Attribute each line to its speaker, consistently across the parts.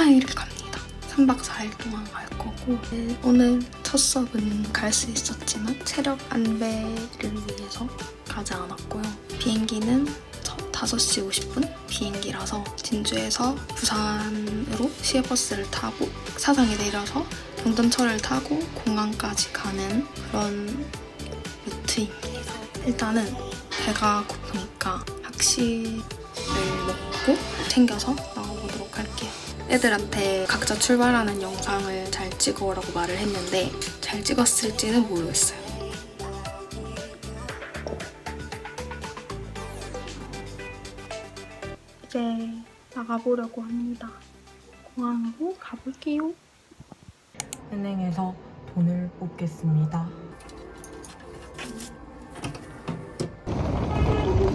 Speaker 1: 상하이를 갑니다. 3박 4일 동안 갈 거고 네, 오늘 첫 수업은 갈 수 있었지만 체력 안배를 위해서 가지 않았고요. 비행기는 저 5시 50분 비행기라서 진주에서 부산으로 시외버스를 타고 사상에 내려서 영등철을 타고 공항까지 가는 그런 루트입니다. 일단은 배가 고프니까 학식을 먹고 챙겨서. 애들한테 각자 출발하는 영상을 잘 찍어오라고 말을 했는데 잘 찍었을지는 모르겠어요. 이제 나가보려고 합니다. 공항으로 가볼게요.
Speaker 2: 은행에서 돈을 뽑겠습니다.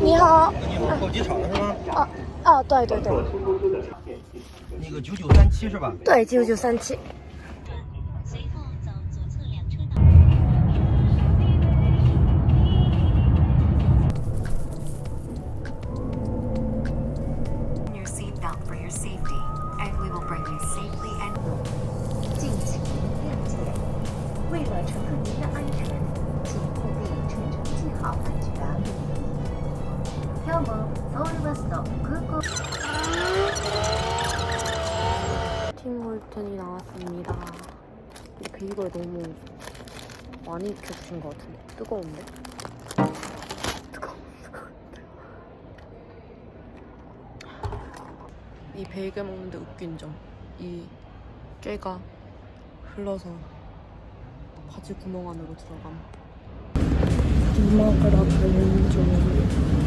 Speaker 3: 你好，
Speaker 4: 你们跑机场是吗？
Speaker 3: 哦，对对对
Speaker 4: 那个九九三七是吧？
Speaker 3: 对，九九三七。
Speaker 2: 팀홀튼이 나왔습니다. 이 베이글 너무 많이 익혀주신 것 같은데 뜨거운데? 이 베이글 먹는데 웃긴 점, 이 깨가 흘러서 바지 구멍 안으로 들어감. 음악을 아는 중.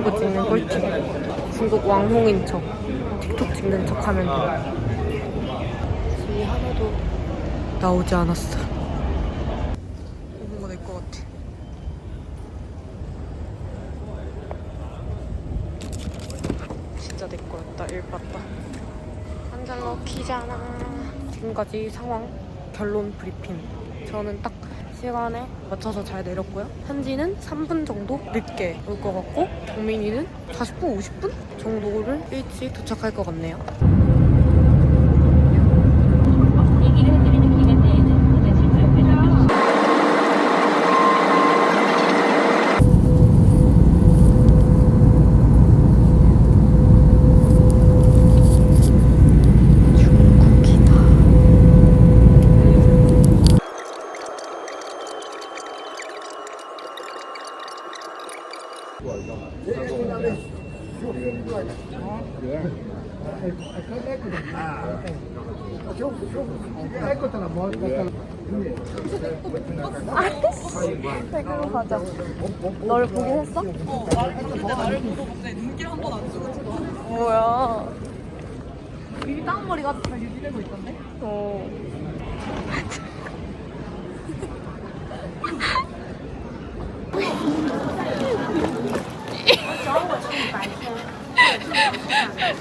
Speaker 2: 브이로그 찍는 꿀팁. 중국 왕홍인 척. 틱톡 찍는 척 하면 돼. 지금 하나도 나오지 않았어. 뭔가 내것 같아. 진짜 내 거였다. 일 봤다. 한잔 넣기잖아. 지금까지 상황, 결론 브리핑. 저는 딱 시간에 맞춰서 잘 내렸고요. 현지는 3분 정도 늦게 올 것 같고, 경민이는 40분, 50분 정도를 일찍 도착할 것 같네요.
Speaker 5: 얘기를 해드리는 기간 내에는 그다지 발표를
Speaker 3: 너를 보긴 했어?
Speaker 6: 근데 나를 보고 갑자기 눈길 한 번 안 주고
Speaker 3: 뭐야?
Speaker 6: 이 땅머리가 잘 유지되고 있던데?
Speaker 3: 어.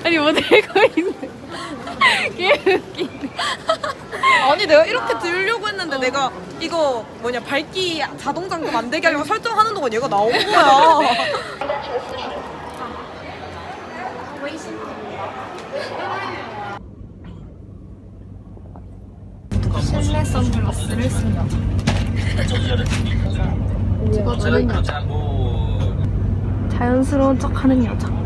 Speaker 3: 아니 뭐 들고 있는 게 웃기네.
Speaker 6: 아니 내가 이렇게 들려고 했는데 내가 이거 뭐냐 밝기 자동 잠금 안 되게 하려고 설정하는 동안 얘가 나온 거야
Speaker 1: 실내 선글라스를 씁니다. 찍어주는 여자. 자연스러운 척하는 여자.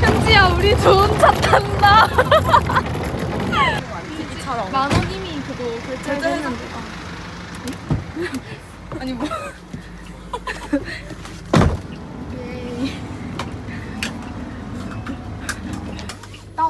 Speaker 1: 현지야 우리 좋은 차 탄다.
Speaker 6: 사람.
Speaker 3: 만원 이미 그거 결제했는데.
Speaker 6: 아니 뭐.
Speaker 3: 到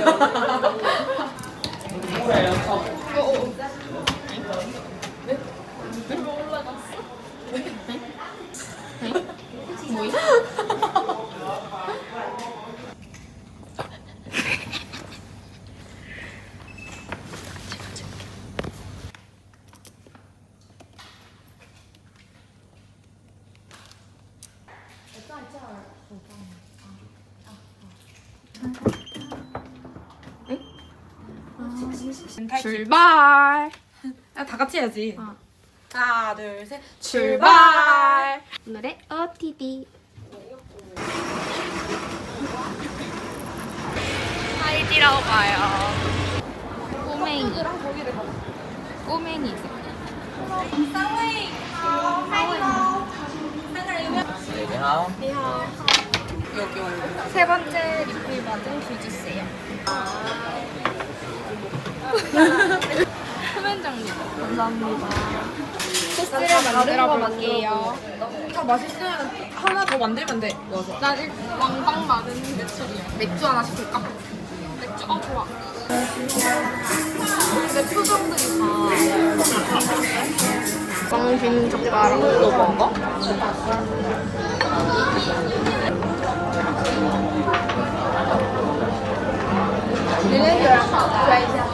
Speaker 6: 네. 뭐예요?
Speaker 3: 출발.
Speaker 6: 야, 다 같이 해야지.
Speaker 3: 어.
Speaker 6: 하나, 둘, 셋. 출발!
Speaker 3: 오늘의 OTD. 하이디라고 가요. 꼬맹이. 꼬맹이.
Speaker 4: 你好，
Speaker 6: 여기 와요.
Speaker 3: 세 번째 리필 받은 주주세요. 소면장님 감사합니다. 소스를 만들어 볼게요.
Speaker 6: 다 맛있으면 하나 더 만들면 돼. 여서.
Speaker 3: 난 일, 왕빵 많은 매출이야. 맥주 하나 시킬까? 맥주 어 좋아. 근데 표정들이 다 광신 젓가락 너 먹어?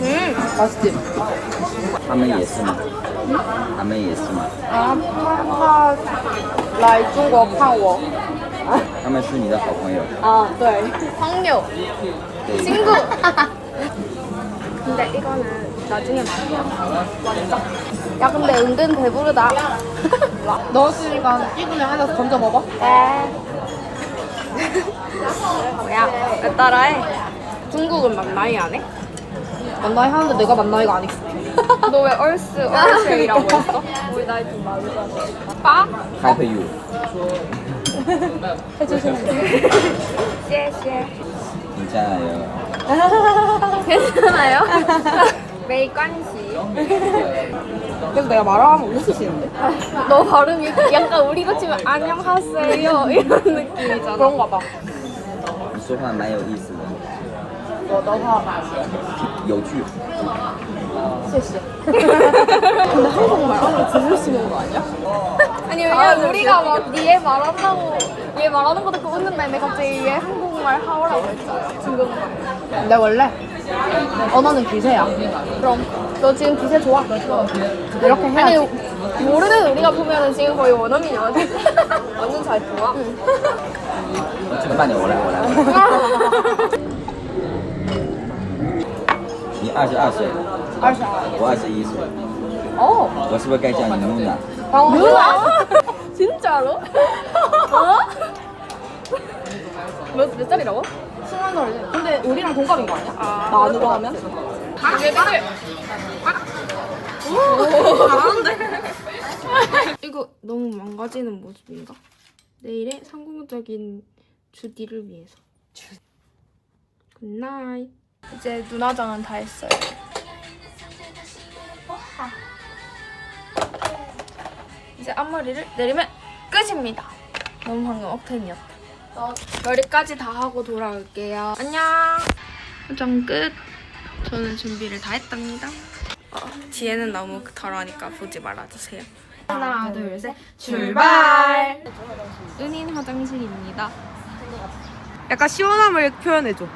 Speaker 6: 음, 맛있지?
Speaker 4: 他们也是吗？他们也是吗？
Speaker 6: 啊，他他来中国看我。
Speaker 4: 他们是你的好朋友。
Speaker 6: 啊，对。
Speaker 3: 황료
Speaker 4: 对。
Speaker 3: 친구. 근데 이거는 나중에 말이야. 야 근데 은근 배부르다.
Speaker 6: 넣었으니까 이분에 하나 던져 먹어.
Speaker 3: 네. 뭐야? 왜 따라해? 중국은 만나이 안 해?
Speaker 6: 만나이 하는데 내가 만나이가 아니지.
Speaker 3: 너 왜 얼스 얼스이라고 했어? 우리 나이 좀 많으잖아. 빠?
Speaker 4: Happy you。
Speaker 3: 씨씨.
Speaker 4: 괜찮아요.
Speaker 3: 괜찮아요? 메이 관시.
Speaker 6: 그래서 내가 말하면 웃으시는데.
Speaker 3: 너 발음이 약간 우리가 치면 안녕하세요 이런 느낌이잖아.
Speaker 6: 그런가 봐.
Speaker 4: 你说话蛮有意思的，
Speaker 6: 我的话，
Speaker 4: 有趣。
Speaker 6: 谢谢。근데 한국말 안에 들으시는 거 아니야?
Speaker 3: 아니 왜냐면 우리가 막얘 말한다고 얘 말하는 거 듣고 웃는 다음에 갑자기 얘 한국말 하오라고 했잖아. 중국말.
Speaker 6: 근데 원래 언어는 기세야.
Speaker 3: 그럼 너 지금 기세 좋아?
Speaker 6: 이렇게 해야지.
Speaker 3: 아니 모르는 우리가 보면은 지금 거의 원어민이야. 완전 잘 좋아.
Speaker 4: 这个慢点，我来，我来，我来。 你二十二岁，
Speaker 6: 二十二。
Speaker 4: 我二十一岁，
Speaker 6: 哦，
Speaker 4: 我是不是该叫你 Luna？
Speaker 3: 누나? 진짜로? 어? 몇, 몇 살이라고?
Speaker 6: 스무 살이지. 근데 우리랑 동갑인 거 아니야? 나 안으로 하면?
Speaker 3: 이거 너무 망가지는 모습인가? 내일의 성공적인 주디를 위해서. 굿나잇. 이제 눈화장은 다 했어요. 이제 앞머리를 내리면 끝입니다. 너무 방금 억텐이었다. 머리까지 다 하고 돌아올게요. 안녕. 화장 끝. 저는 준비를 다 했답니다.
Speaker 1: 뒤에는 너무 더러우니까 보지 말아주세요.
Speaker 3: 하나, 둘, 셋. 출발! 은인 화장실입니다.
Speaker 2: 약간 시원함을 표현해줘.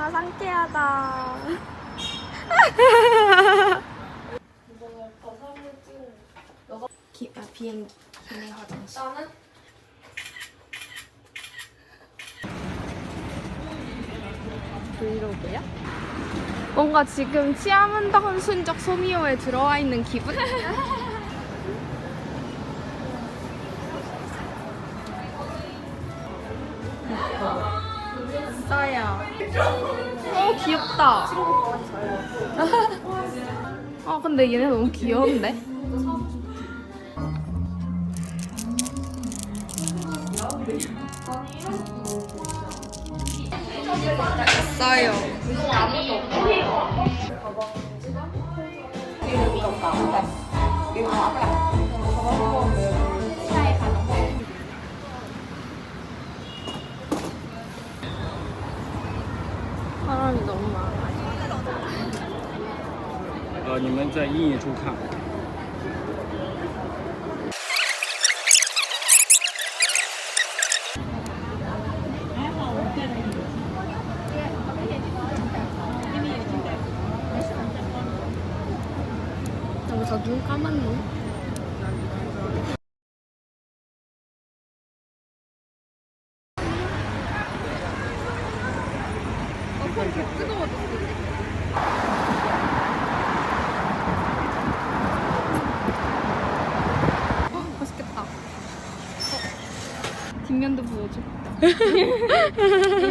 Speaker 3: 아, 상쾌하다.
Speaker 1: 기, 아, 비행기 기내 화장실.
Speaker 3: 브이로그야? 뭔가 지금 치아문덕 순적 소미오에 들어와 있는 기분? 귀엽다. 아 근데 얘네 너무 귀여운데?
Speaker 1: 싸요.
Speaker 3: 사람 他你吗
Speaker 7: 呃你们在阴影处看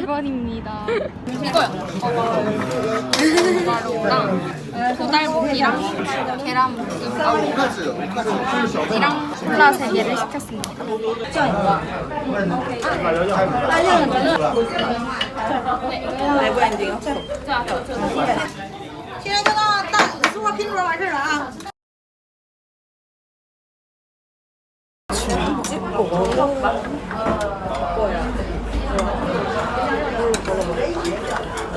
Speaker 3: 1번입니다. 이거요. 마로랑 도달볶이랑 계란 볶음밥이랑 콜라 3개를 시켰습니다.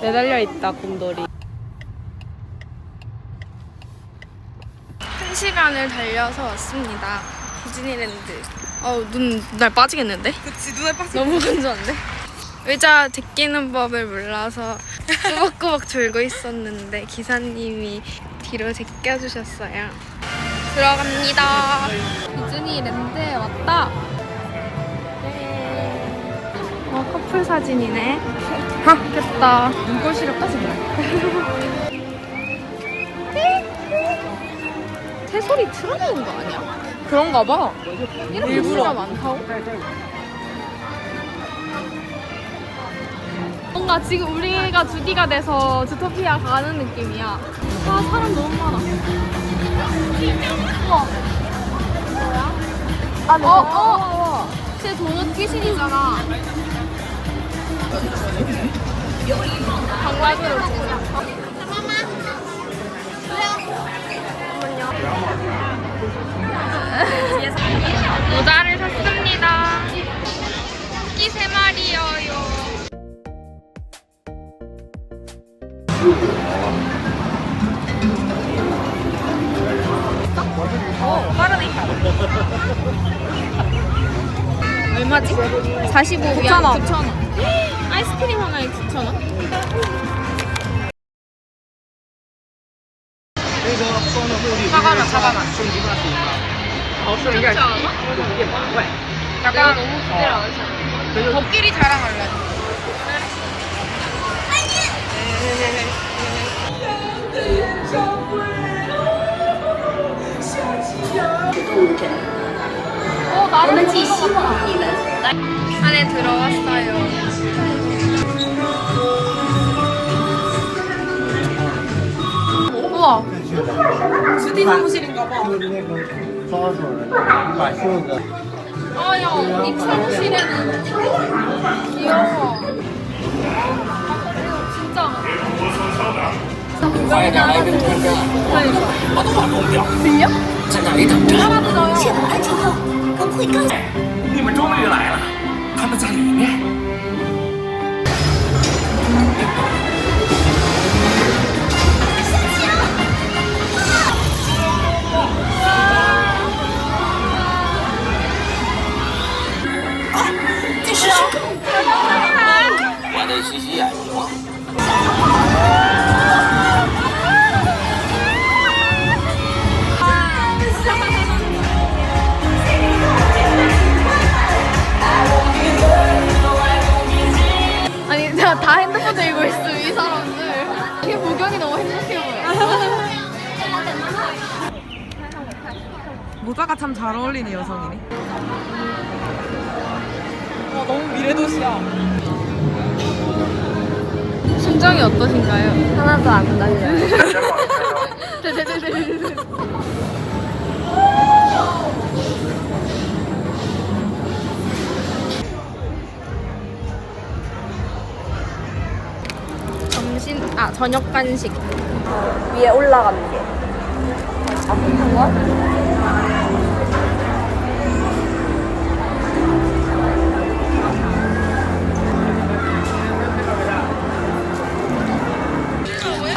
Speaker 2: 매달려 있다 곰돌이.
Speaker 1: 한 시간을 달려서 왔습니다. 디즈니랜드. 어우, 눈, 날 빠지겠는데?
Speaker 6: 그치 눈에 빠져.
Speaker 1: 너무 건조한데? 의자 제끼는 법을 몰라서 꾸벅꾸벅 졸고 있었는데 기사님이 뒤로 제껴주셨어요. 들어갑니다.
Speaker 3: 디즈니랜드에 왔다.
Speaker 1: 커플 사진이네.
Speaker 3: 좋겠다. 눈꼴시력까지 뭐. 새소리 틀어내는 거 아니야?
Speaker 2: 그런가 봐.
Speaker 3: 이런 뉴스가 많다고? 뭔가 지금 우리가 주디가 돼서 주토피아 가는 느낌이야. 아, 사람 너무 많아. 우와. 뭐야? 아, 어, 어. 쟤 도넛 귀신이잖아.
Speaker 1: 모자를 샀습니다. 토끼 세 마리여요. 얼마지? 45원.
Speaker 2: 9,000원.
Speaker 1: 9,000원. 아이스크림 하나에 9,000원?
Speaker 6: 잠깐만 잠깐만.
Speaker 1: 그렇지 않아?
Speaker 6: 약간 너무 기대를 안 했어. 덕끼리 자랑할래.
Speaker 3: 어, 나름 좋은
Speaker 1: 안에 들어왔어요.
Speaker 6: 个冰淇淋
Speaker 3: 搞不好。那个抓手的，买袖子。哎呦，
Speaker 4: 你穿冰淇淋呢？哟、哎，快点来！在哪里等着？
Speaker 5: 妈不走安，跟。
Speaker 4: 你们终于来了，他们在里面。 내시지 아니요?
Speaker 3: 아니 제가 다 핸드폰 들고 있어 이 사람들. 이게 목욕이 너무 행복해 보여.
Speaker 6: 모자가 참 잘 어울리는 여성이네. 와 너무 미래도시야.
Speaker 3: 심정이 어떠신가요? 하나도 안 달려요. 점심 아 저녁 간식
Speaker 2: 위에 올라가는 게.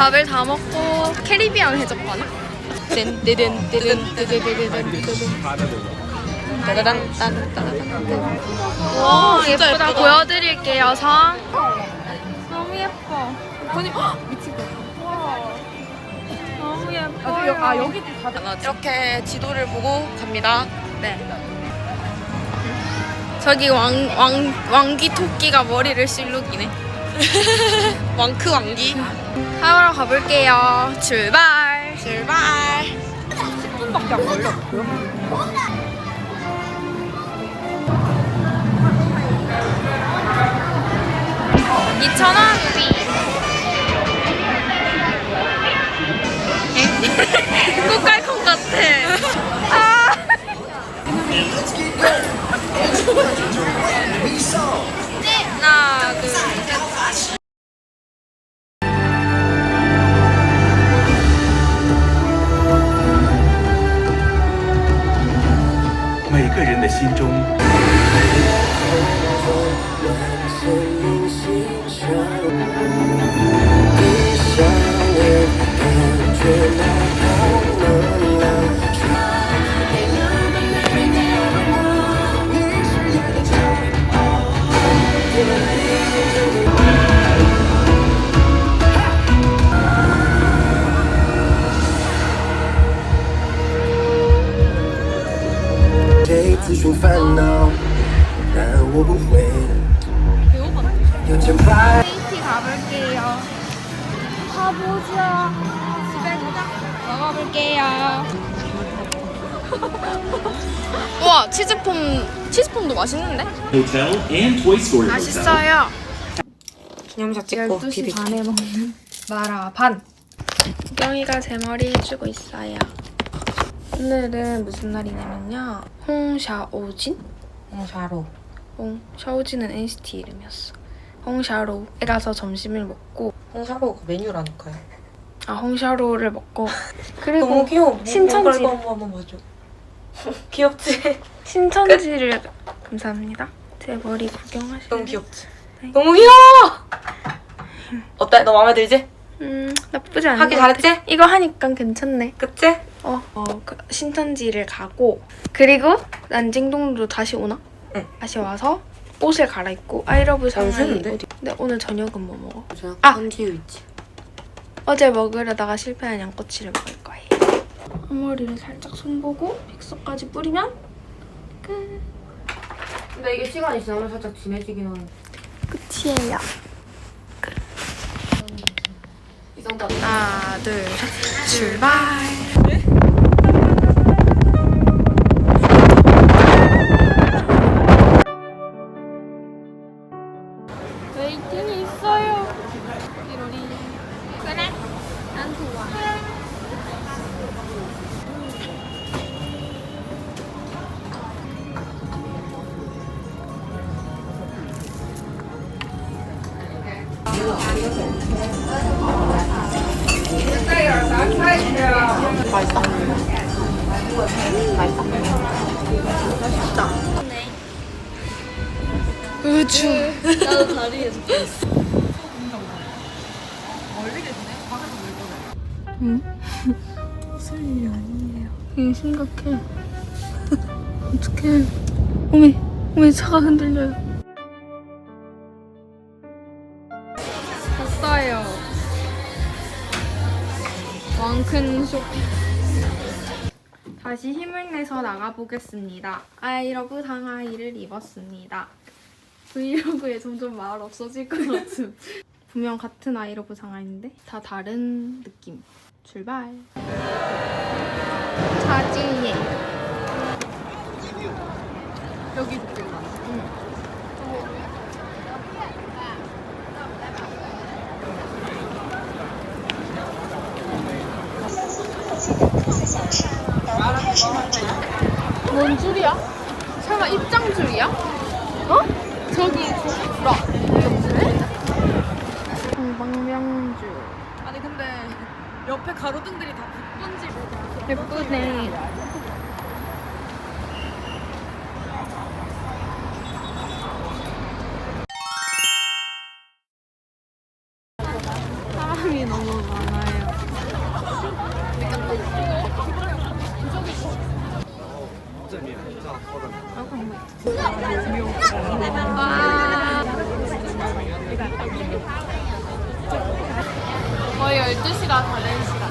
Speaker 3: 밥을 다 먹고 캐리비안 해적관 뜨든 따다단 따단 따다단 와 예쁘다. 보여드릴게요 상 너무 예뻐. 너무 예뻐요.
Speaker 6: 아 여기
Speaker 3: 이렇게 지도를 보고 갑니다. 네. 저기 왕, 왕, 왕기 토끼가 머리를 실룩이네 왕크 왕기 하러 가볼게요 출발 출발
Speaker 6: 10분밖에 안 걸렸고요.
Speaker 3: 이천 원 꽃갈콘 같아. 아. 那个
Speaker 8: 每个人的心中。Hotel and Toy Story Hotel.
Speaker 3: 맛있어요.
Speaker 2: 기념샷 찍고
Speaker 3: 12시
Speaker 2: 비비.
Speaker 3: 반에 먹는 마라 반. 구경이가 제 머리 해주고 있어요. 오늘은 무슨 날이냐면요. 홍샤오진?
Speaker 2: 어, 자로.
Speaker 3: 홍 샤오진은 NCT 이름이었어. 홍샤로에 가서 점심을 먹고
Speaker 2: 홍사로 그 메뉴라니까요.
Speaker 3: 아 홍샤로를 먹고
Speaker 2: 너무
Speaker 3: 그리고
Speaker 2: 귀여워.
Speaker 3: 신천지.
Speaker 2: 뭔가 이거 한번 봐줘. 귀엽지?
Speaker 3: 신천지를 감사합니다. 제 머리 구경하시는
Speaker 2: 너무 귀엽지?
Speaker 3: 네.
Speaker 2: 너무 귀여워! 어때? 너 마음에 들지?
Speaker 3: 음 나쁘지 않은
Speaker 2: 하기. 잘했지?
Speaker 3: 이거 하니까 괜찮네.
Speaker 2: 그치?
Speaker 3: 어, 어, 그 신천지를 가고 그리고 난징동으로 다시 오나?
Speaker 2: 응.
Speaker 3: 다시 와서 옷을 갈아입고 아이러브 상하이? 어디? 근데 오늘 저녁은 뭐 먹어?
Speaker 2: 저
Speaker 3: 아!
Speaker 2: 한지유 있지.
Speaker 3: 어제 먹으려다가 실패한 양꼬치를 먹을 거예요. 앞머리를 살짝 손보고 픽서까지 뿌리면 끝.
Speaker 2: 근데 이게 시간이 지나면 살짝 진해지긴 하는데.
Speaker 3: 끝이에요.
Speaker 2: 이 정도
Speaker 3: 하나, 둘, 셋, 출발. 맛있다. 맛있다. 맛있다. 으추. 나도
Speaker 2: 다리에 붙었어.
Speaker 1: 멀리
Speaker 3: 계시네? 방에서
Speaker 1: 놀거든. 응? 술이 아니에요. 응, 심각해. 어떡해. 어메, 어메, 차가 흔들려요.
Speaker 3: 큰 쇼. 다시 힘을 내서 나가보겠습니다. 아이러브 상하이를 입었습니다. 브이로그에 점점 말 없어질 것 같음. 분명 같은 아이러브 상하인데 다 다른 느낌. 출발. 차지예. 여기 느낌 나. 뭔 줄이야? 설마 입장 줄이야? 어? 저기 불어. 방방명주.
Speaker 6: 아니 근데 옆에 가로등들이 다 붙은지 모르겠어.
Speaker 3: 예쁘네. 사람이 너무 많아요. 와. 거의 12시가 다된 시간.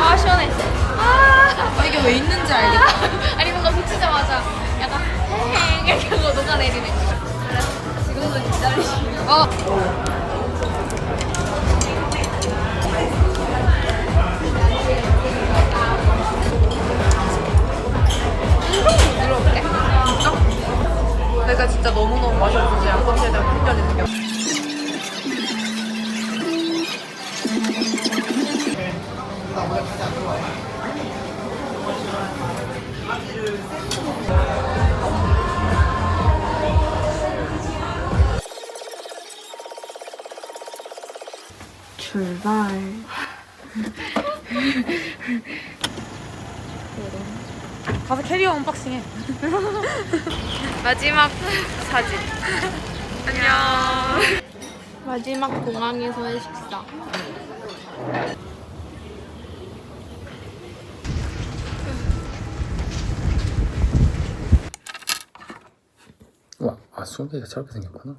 Speaker 3: 아 시원해. 아,
Speaker 6: 이게 왜 있는지 알겠다.
Speaker 3: 아니 뭔가 붙이자마자 약간 행 이렇게 하고. 그래 지금도 기다리시면. 어.
Speaker 6: 내가 진짜 너무너무 맛이 없어서 양꼬치에 대한 편견이 생겼어.
Speaker 1: 출발.
Speaker 6: 가서 캐리어 언박싱 해.
Speaker 3: 마지막 사진. 안녕. 마지막 공항에서의 식사.
Speaker 7: 와, 아 수험대가 저렇게 생겼구나.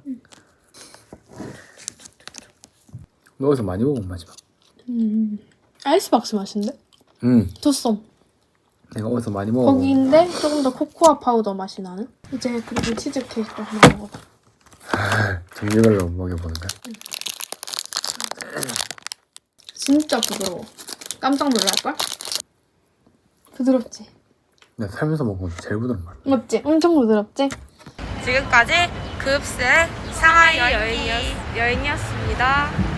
Speaker 7: 너 어디서 많이 먹은 마지막?
Speaker 1: 아이스박스 맛인데?
Speaker 7: 응.
Speaker 1: 토썸.
Speaker 7: 내가 어디서 많이 먹어.
Speaker 1: 거기인데 조금 더 코코아 파우더 맛이 나는? 이제 그리고 치즈 케이크도 하나 먹어봐.
Speaker 7: 종류별로 먹여보는 거야.
Speaker 1: 진짜 부드러워. 깜짝 놀랄걸? 부드럽지?
Speaker 7: 내가 살면서 먹은 건 제일 부드러운 말.
Speaker 1: 맞지? 엄청 부드럽지?
Speaker 2: 지금까지 급스의 상하이 여행이었, 여행이었습니다.